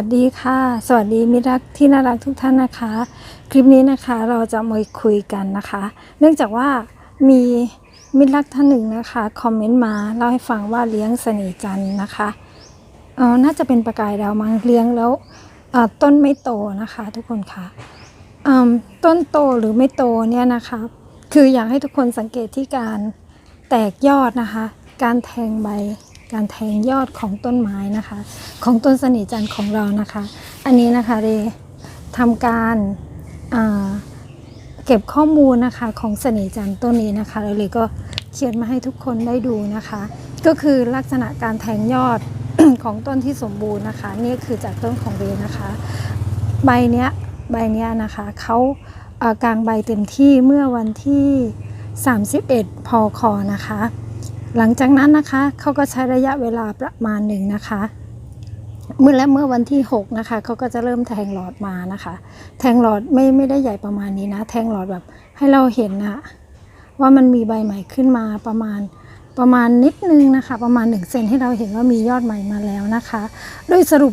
วัสดีค่ะ สวัสดีมิตรรักที่น่ารักทุกท่านนะคะ คลิปนี้นะคะเราจะมาคุยกันนะคะ เนื่องจากว่ามีมิตรรักท่านหนึ่งนะคะคอมเมนต์มาเล่าให้ฟังว่าเลี้ยงเสน่จันนะคะเออน่าจะเป็นประกายดาวมั้งเลี้ยงแล้วต้นไม่โตนะคะ ทุกคนค่ะต้นโตหรือไม่โตเนี่ยนะคะคืออยากให้ทุกคนสังเกตที่การแตกยอดนะคะ การแทงใบ การแทงยอดของต้นไม้นะคะ ของต้นสน่ห์จันทร์ของเรานะคะ อันนี้นะคะเรทำการเก็บข้อมูลนะคะของสน่ห์จันทร์ต้นนี้นะคะแล้วเรก็เขียนมาให้ทุกคนได้ดูนะคะ ก็คือลักษณะการแทงยอดของต้นที่สมบูรณ์นะคะ นี่คือจากต้นของเรนะคะ ใบเนี้ยใบเนี้ยนะคะเขากลางใบเต็มที่เมื่อวันที่ 31 พคนะคะ หลังจากนั้นนะคะเขาก็ใช้ระยะเวลาประมาณหนึ่งนะคะเมื่อและเมื่อวันที่ 6 นะคะเขาก็จะเริ่มแทงหลอดมานะคะ แทงหลอดไม่ไม่ได้ใหญ่ประมาณนี้นะ แทงหลอดแบบให้เราเห็นนะว่ามันมีใบใหม่ขึ้นมาประมาณประมาณนิดนึงนะคะ ประมาณ1เซนให้เราเห็นว่ามียอดใหม่มาแล้วนะคะ โดยสรุป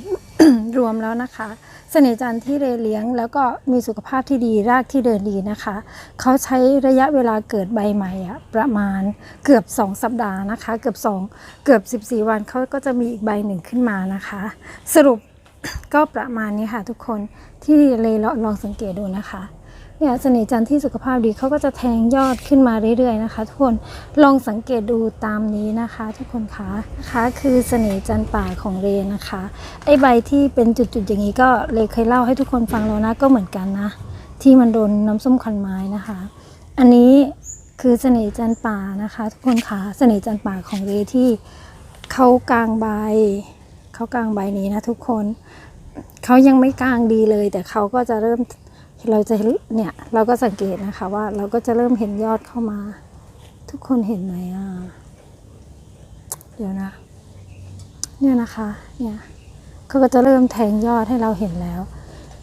รวมแล้วนะคะ เสน่ห์จันทร์ที่เรเลี้ยง แล้วก็มีสุขภาพที่ดีรากที่เดินดีนะคะ เขาใช้ระยะเวลาเกิดใบใหม่อะประมาณเกือบ 2 สัปดาห์นะคะ เกือบ 2 เกือบ 14 วันเขาก็จะมีอีกใบหนึ่งขึ้นมานะคะ สรุปก็ประมาณนี้ค่ะทุกคนที่เรลองลองสังเกตดูนะคะ เนี่ยเสน่ห์จันทร์ที่สุขภาพดีเขาก็จะแทงยอดขึ้นมาเรื่อยๆนะคะ ทุกคนลองสังเกตดูตามนี้นะคะ ทุกคนคะนะคะคือเสน่ห์จันทร์ป่าของเรนะคะไอใบที่เป็นจุดๆอย่างนี้ก็เลยเคยเล่าให้ทุกคนฟังแล้วนะก็เหมือนกันนะ ที่มันโดนน้ำส้มคันไม้นะคะ อันนี้คือเสน่ห์จันทร์ป่านะคะ ทุกคนคะเสน่ห์จันทร์ป่าของเรที่เขากลางใบเขากลางใบนี้นะทุกคนเขายังไม่กลางดีเลย แต่เขาก็จะเริ่ม เราจะเนี่ยเราก็สังเกตนะคะว่าเราก็จะเริ่มเห็นยอดเข้ามา ทุกคนเห็นไหมอะเดี๋ยวนะ เนี่ยนะคะเนี่ยเขาก็จะเริ่มแทงยอดให้เราเห็นแล้ว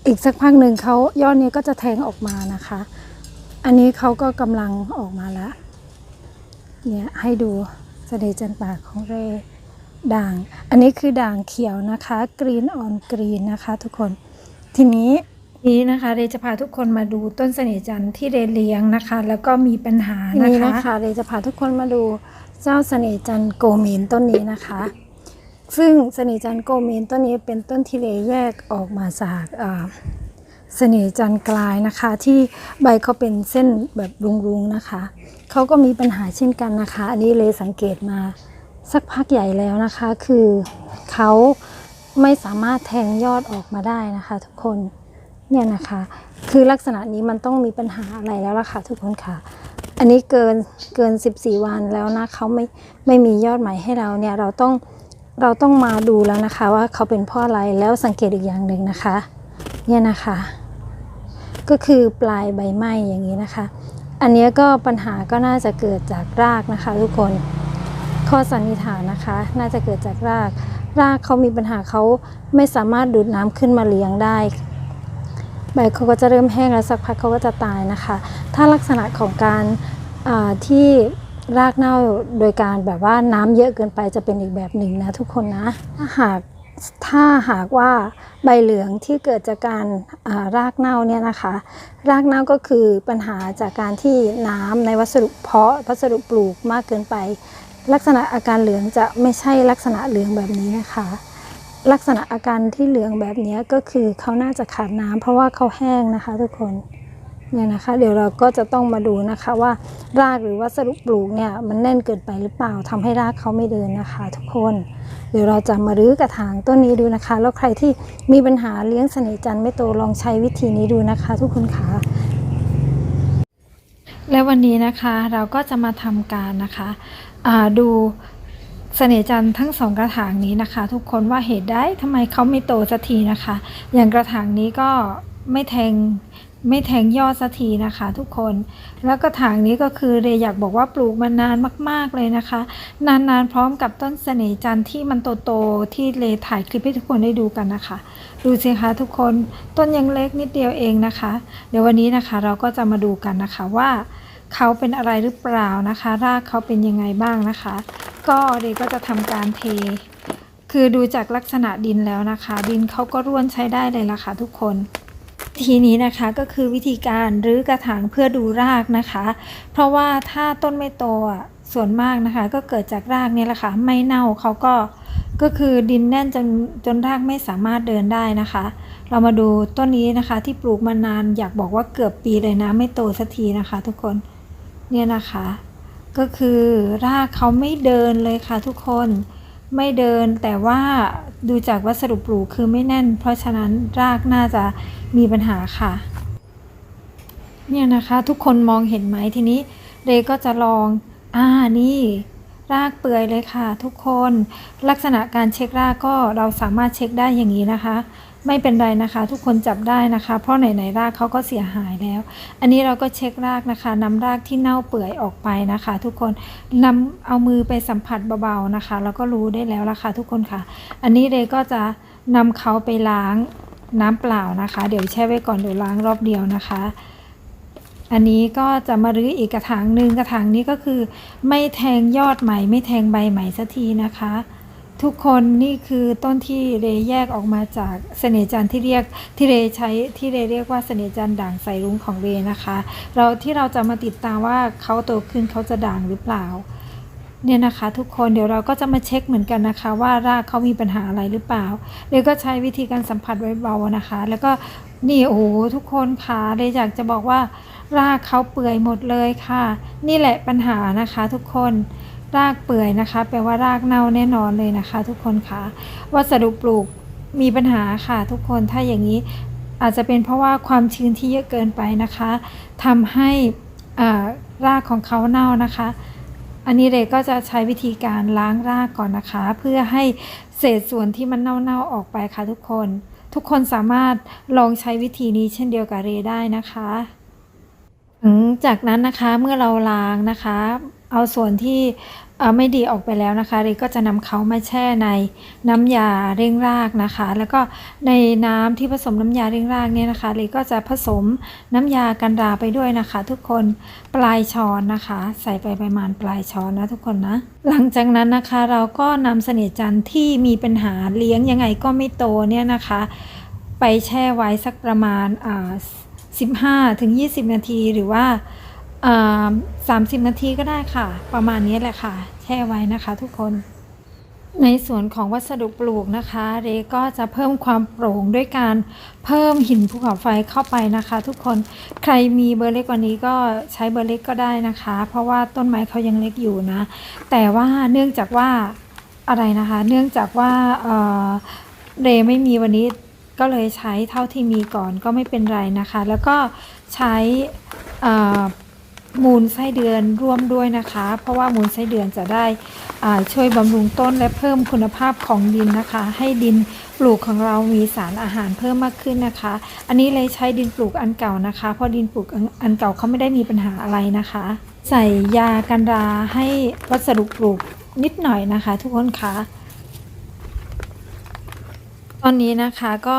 อีกสักพักหนึ่งเขายอดนี้ก็จะแทงออกมานะคะ อันนี้เขาก็กำลังออกมาแล้วเนี่ยให้ดูเสดจจันป่าของเรด่าง อันนี้คือด่างเขียวนะคะกรีนออนกรีนนะคะ ทุกคนทีนี้ นี้นะคะเรจะพาทุกคนมาดูต้นเสน่ห์จันทร์ที่เรเลี้ยงนะคะ แล้วก็มีปัญหานะคะนะคะเรจะพาทุกคนมาดูเจ้าเสน่ห์จันทร์โกเมนต้นนี้นะคะ ซึ่งเสน่ห์จันทร์โกเมนต้นนี้เป็นต้นที่เรแยกออกมาจากเสน่ห์จันทร์กลายนะคะ ที่ใบเขาเป็นเส้นแบบรุงๆนะคะเขาก็มีปัญหาเช่นกันนะคะ อันนี้เลยสังเกตมาสักพักใหญ่แล้วนะคะ คือเขาไม่สามารถแทงยอดออกมาได้นะคะ ทุกคน เนี่ยนะคะ คือลักษณะนี้มันต้องมีปัญหาอะไรแล้วล่ะค่ะทุกคนค่ะ อันนี้เกินเกิน 14 วันแล้วนะเขาไม่ไม่มียอดใหม่ให้เราเนี่ยเราต้องเราต้องมาดูแล้วนะคะว่าเขาเป็นเพราะอะไรแล้วสังเกตอีกอย่างหนึ่งนะคะ เนี่ยนะคะ ก็คือปลายใบไม้อย่างนี้นะคะ อันนี้ก็ปัญหาก็น่าจะเกิดจากรากนะคะ ทุกคนข้อสันนิษฐานนะคะ น่าจะเกิดจากราก รากเขามีปัญหาเขาไม่สามารถดูดน้ำขึ้นมาเลี้ยงได้ ใบเขาก็จะเริ่มแห้งแล้วสักพักเขาก็จะตายนะคะ ถ้าลักษณะของการที่รากเน่าโดยการแบบว่าน้ำเยอะเกินไปจะเป็นอีกแบบหนึ่งนะทุกคนนะ ถ้าหากถ้าหากว่าใบเหลืองที่เกิดจากการารากเน่าเนี่ยนะคะ รากเน่าก็คือปัญหาจากการที่น้ำในวัสดุเพาะวัสดุปลูกมากเกินไป ลักษณะอาการเหลืองจะไม่ใช่ลักษณะเหลืองแบบนี้นะคะ ลักษณะอาการที่เหลืองแบบนี้ก็คือเขาน่าจะขาดน้ำเพราะว่าเขาแห้งนะคะ ทุกคนเนี่ยนะคะ เดี๋ยวเราก็จะต้องมาดูนะคะว่ารากหรือวัสดุปลูกเนี่ยมันแน่นเกินไปหรือเปล่าทำให้รากเขาไม่เดินนะคะ ทุกคน เดี๋ยวเราจะมารื้อกระถางต้นนี้ดูนะคะ แล้วใครที่มีปัญหาเลี้ยงเสน่ห์จันทร์ไม่โตลองใช้วิธีนี้ดูนะคะ ทุกคนค่ะและวันนี้นะคะเราก็จะมาทำการนะคะดู เสน่ห์จันทร์ทั้งสองกระถางนี้นะคะ ทุกคนว่าเหตุใดทำไมเขาไม่โตสักทีนะคะ อย่างกระถางนี้ก็ไม่แทงไม่แทงยอดสักทีนะคะทุกคน แล้วกระถางนี้ก็คือเรอยากบอกว่าปลูกมานานมาก ๆเลยนะคะ นานๆพร้อมกับต้นเสน่ห์จันทร์ที่มันโตๆที่เรถ่ายคลิปให้ทุกคนได้ดูกันนะคะ ดูสิคะทุกคนต้นยังเล็กนิดเดียวเองนะคะ เดี๋ยววันนี้นะคะเราก็จะมาดูกันนะคะว่า เขาเป็นอะไรหรือเปล่านะคะ รากเขาเป็นยังไงบ้างนะคะ ก็เดก็จะทำการเท คือดูจากลักษณะดินแล้วนะคะ ดินเขาก็ร่วนใช้ได้เลยล่ะค่ะทุกคนทีนี้นะคะก็คือวิธีการรื้อกระถางเพื่อดูรากนะคะ เพราะว่าถ้าต้นไม่โตอะส่วนมากนะคะ ก็เกิดจากรากเนี่ยแหละค่ะไม่เน่าเขาก็ก็คือดินแน่นจนจนรากไม่สามารถเดินได้นะคะ เรามาดูต้นนี้นะคะที่ปลูกมานานอยากบอกว่าเกือบปีเลยนะ ไม่โตสักทีนะคะ ทุกคน เนี่ยนะคะ ก็คือรากเขาไม่เดินเลยค่ะทุกคนไม่เดินแต่ว่าดูจากวัสดุปลูกคือไม่แน่น เพราะฉะนั้นรากน่าจะมีปัญหาค่ะ เนี่ยนะคะทุกคนมองเห็นไหมทีนี้เรก็จะลองอ่านี่ รากเปื่อยเลยค่ะ ทุกคนลักษณะการเช็ครากก็เราสามารถเช็คได้อย่างนี้นะคะ ไม่เป็นไรนะคะ ทุกคนจับได้นะคะ เพราะไหนๆรากเขาก็เสียหายแล้ว อันนี้เราก็เช็ครากนะคะนำรากที่เน่าเปื่อยออกไปนะคะ ทุกคนนำเอามือไปสัมผัสเบาๆนะคะ แล้วก็รู้ได้แล้วละค่ะทุกคนค่ะ อันนี้เรก็จะนำเขาไปล้างน้ำเปล่านะคะ เดี๋ยวแช่ไว้ก่อนเดี๋ยวล้างรอบเดียวนะคะ อันนี้ก็จะมารื้ออีกกระถางหนึ่งกระถางนี้ก็คือ ไม่แทงยอดใหม่ ไม่แทงใบใหม่สักทีนะคะ ทุกคนนี่คือต้นที่เรแยกออกมาจากเสน่จันที่เรียกที่เรใช้ที่เรเรียกว่าเสน่จันด่างใสรุ้งของเรนะคะ เราที่เราจะมาติดตามว่าเขาโตขึ้นเขาจะด่างหรือเปล่าเนี่ยนะคะทุกคนเดี๋ยวเราก็จะมาเช็คเหมือนกันนะคะ ว่ารากเขามีปัญหาอะไรหรือเปล่าเรก็ใช้วิธีการสัมผัสไว้เบาๆนะคะ แล้วก็นี่โอ้โหทุกคนค่ะเรอยากจะบอกว่ารากเขาเปื่อยหมดเลยค่ะ นี่แหละปัญหานะคะทุกคน รากเปื่อยนะคะ แปลว่ารากเน่าแน่นอนเลยนะคะ ทุกคนค่ะวัสดุปลูกมีปัญหาค่ะ ทุกคนถ้าอย่างนี้อาจจะเป็นเพราะว่าความชื้นที่เยอะเกินไปนะคะทำให้รากของเขาเน่านะคะ อันนี้เรก็จะใช้วิธีการล้างรากก่อนนะคะ เพื่อให้เศษส่วนที่มันเน่าๆออกไปค่ะทุกคน ทุกคนสามารถลองใช้วิธีนี้เช่นเดียวกับเรได้นะคะหลังจากนั้นนะคะเมื่อเราล้างนะคะ เอาส่วนที่ไม่ดีออกไปแล้วนะคะเรก็จะนำเขามาแช่ในน้ำยาเร่งรากนะคะ แล้วก็ในน้ำที่ผสมน้ำยาเร่งรากเนี่ยนะคะเรก็จะผสมน้ำยากันราไปด้วยนะคะ ทุกคนปลายช้อนนะคะ ใส่ไปประมาณปลายช้อนนะทุกคนนะหลังจากนั้นนะคะเราก็นำเสน่จันทร์ที่มีปัญหาเลี้ยงยังไงก็ไม่โตเนี่ยนะคะ ไปแช่ไว้สักประมาณ15-20 นาทีหรือว่า อ่า30นาทีก็ได้ค่ะ ประมาณนี้แหละค่ะ แช่ไว้นะคะทุกคน ในส่วนของวัสดุปลูกนะคะ เรก็จะเพิ่มความโปร่งด้วยการเพิ่มหินภูเขาไฟเข้าไปนะคะ ทุกคนใครมีเบอร์เล็กกว่านี้ก็ใช้เบอร์เล็กก็ได้นะคะ เพราะว่าต้นไม้เขายังเล็กอยู่นะ แต่ว่าเนื่องจากว่าอะไรนะคะ เนื่องจากว่าเอ่อเรไม่มีวันนี้ก็เลยใช้เท่าที่มีก่อนก็ไม่เป็นไรนะคะ แล้วก็ใช้ มูลไส้เดือนร่วมด้วยนะคะ เพราะว่ามูลไส้เดือนจะได้ช่วยบำรุงต้นและเพิ่มคุณภาพของดินนะคะ ให้ดินปลูกของเรามีสารอาหารเพิ่มมากขึ้นนะคะ อันนี้เลยใช้ดินปลูกอันเก่านะคะ เพราะดินปลูกอันอันเก่าเขาไม่ได้มีปัญหาอะไรนะคะ ใส่ยากันราให้วัสดุปลูกนิดหน่อยนะคะ ทุกคนคะตอนนี้นะคะก็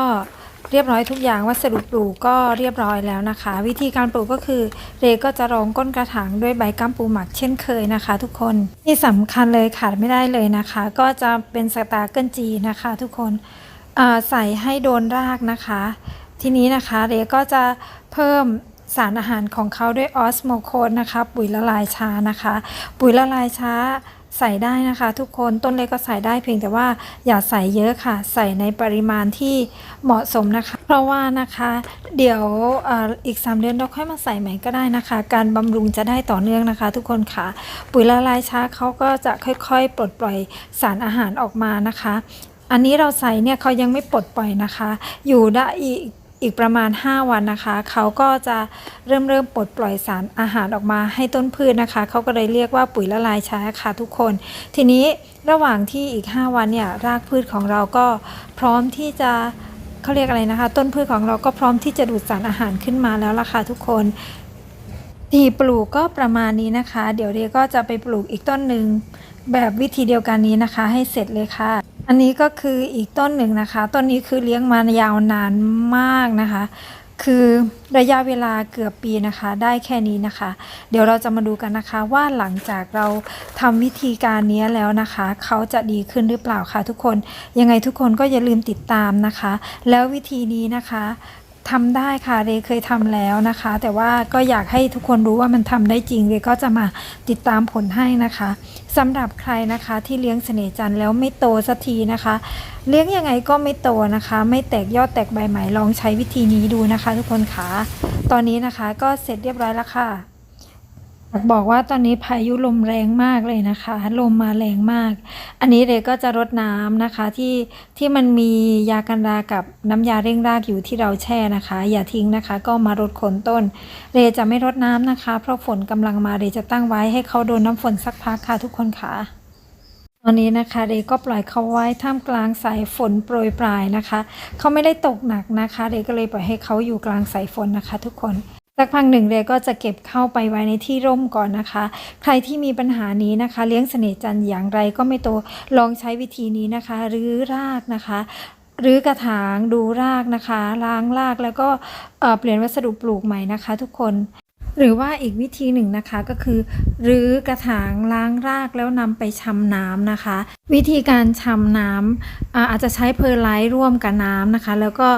เรียบร้อยทุกอย่างวัสดุปลูกก็เรียบร้อยแล้วนะคะ วิธีการปลูกก็คือ เรก็จะรองก้นกระถางด้วยใบกัมปูหมักเช่นเคยนะคะ ทุกคนที่สำคัญเลยขาดไม่ได้เลยนะคะ ก็จะเป็นสตาร์เกิลจีนะคะ ทุกคนใส่ให้โดนรากนะคะ ทีนี้นะคะเรก็จะเพิ่มสารอาหารของเขาด้วยออสโมโคนนะคะ ปุ๋ยละลายช้านะคะ ปุ๋ยละลายช้า ใส่ได้นะคะทุกคนต้นเล็กก็ใส่ได้เพียงแต่ว่าอย่าใส่เยอะค่ะ ใส่ในปริมาณที่เหมาะสมนะคะ เพราะว่านะคะเดี๋ยวอออีก 3 เดือนเราค่อยมาใส่ใหม่ก็ได้นะคะ การบำรุงจะได้ต่อเนื่องนะคะ ทุกคนค่ะ ปุ๋ยละลายช้าเขาก็จะค่อยๆ ปลดปล่อยสารอาหารออกมานะคะ อันนี้เราใส่เนี่ยเขายังไม่ปลดปล่อยนะคะ อยู่ได้อีก อีกประมาณ 5 วันนะคะ เขาก็จะเริ่มเริ่มปลดปล่อยสารอาหารออกมาให้ต้นพืชนะคะ เขาก็เลยเรียกว่าปุ๋ยละลายช้าค่ะทุกคน ทีนี้ระหว่างที่อีก 5 วันเนี่ยรากพืชของเราก็พร้อมที่จะเขาเรียกอะไรนะคะ ต้นพืชของเราก็พร้อมที่จะดูดสารอาหารขึ้นมาแล้วล่ะค่ะทุกคนทีปลูกก็ประมาณนี้นะคะ เดี๋ยวเรียก็จะไปปลูกอีกต้นหนึ่ง แบบวิธีเดียวกันนี้นะคะ ให้เสร็จเลยค่ะ อันนี้ก็คืออีกต้นหนึ่งนะคะ ต้นนี้คือเลี้ยงมายาวนานมากนะคะ คือระยะเวลาเกือบปีนะคะ ได้แค่นี้นะคะ เดี๋ยวเราจะมาดูกันนะคะว่าหลังจากเราทำวิธีการนี้แล้วนะคะ เขาจะดีขึ้นหรือเปล่าคะทุกคน ยังไงทุกคนก็อย่าลืมติดตามนะคะ แล้ววิธีนี้นะคะ ทำได้ค่ะเรเคยทำแล้วนะคะ แต่ว่าก็อยากให้ทุกคนรู้ว่ามันทำได้จริงเรก็จะมาติดตามผลให้นะคะสำหรับใครนะคะที่เลี้ยงเสน่ห์จันทร์แล้วไม่โตสักทีนะคะ เลี้ยงยังไงก็ไม่โตนะคะ ไม่แตกยอดแตกใบใหม่ลองใช้วิธีนี้ดูนะคะ ทุกคนค่ะตอนนี้นะคะก็เสร็จเรียบร้อยแล้วค่ะากบอกว่าตอนนี้พายุลมแรงมากเลยนะคะ ลมมาแรงมาก อันนี้เรก็จะรดน้ำนะคะที่ที่มันมียากันรากับน้ำยาเร่งรากอยู่ที่เราแช่นะคะ อย่าทิ้งนะคะ ก็มารดโคนต้น เรจะไม่รดน้ำนะคะ เพราะฝนกำลังมาเรจะตั้งไว้ให้เขาโดนน้ำฝนสักพักค่ะทุกคนค่ะตอนนี้นะคะเรก็ปล่อยเขาไว้ท่ามกลางสายฝนโปรยปลายนะคะ เขาไม่ได้ตกหนักนะคะเรก็เลยปล่อยให้เขาอยู่กลางสายฝนนะคะ ทุกคน สักพักหนึ่งเรก็จะเก็บเข้าไปไว้ในที่ร่มก่อนนะคะ ใครที่มีปัญหานี้นะคะ เลี้ยงเสน่จันอย่างไรก็ไม่โตลองใช้วิธีนี้นะคะรื้อรากนะคะรื้อกระถางดูรากนะคะ ล้างรากแล้วก็เเปลี่ยนวัสดุปลูกใหม่นะคะ ทุกคน หรือว่าอีกวิธีหนึ่งนะคะก็คือรื้อกระถางล้างรากแล้วนำไปชำน้ำนะคะ วิธีการชำน้ำอาอาจจะใช้เพอร์ไลท์ร่วมกับน้ำนะคะ แล้วก็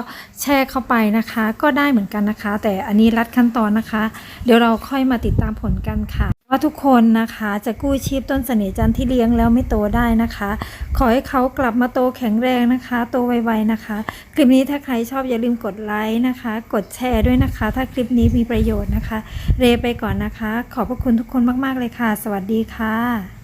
แช่เข้าไปนะคะ ก็ได้เหมือนกันนะคะ แต่อันนี้รัดขั้นตอนนะคะ เดี๋ยวเราค่อยมาติดตามผลกันค่ะ ว่าทุกคนนะคะจะกู้ชีพต้นเสน่จันทร์ที่เลี้ยงแล้วไม่โตได้นะคะ ขอให้เขากลับมาโตแข็งแรงนะคะ โตไวๆนะคะ คลิปนี้ถ้าใครชอบอย่าลืมกดไลค์นะคะ กดแชร์ด้วยนะคะ ถ้าคลิปนี้มีประโยชน์นะคะ เรไปก่อนนะคะ ขอบพระคุณทุกคนมากๆเลยค่ะ สวัสดีค่ะ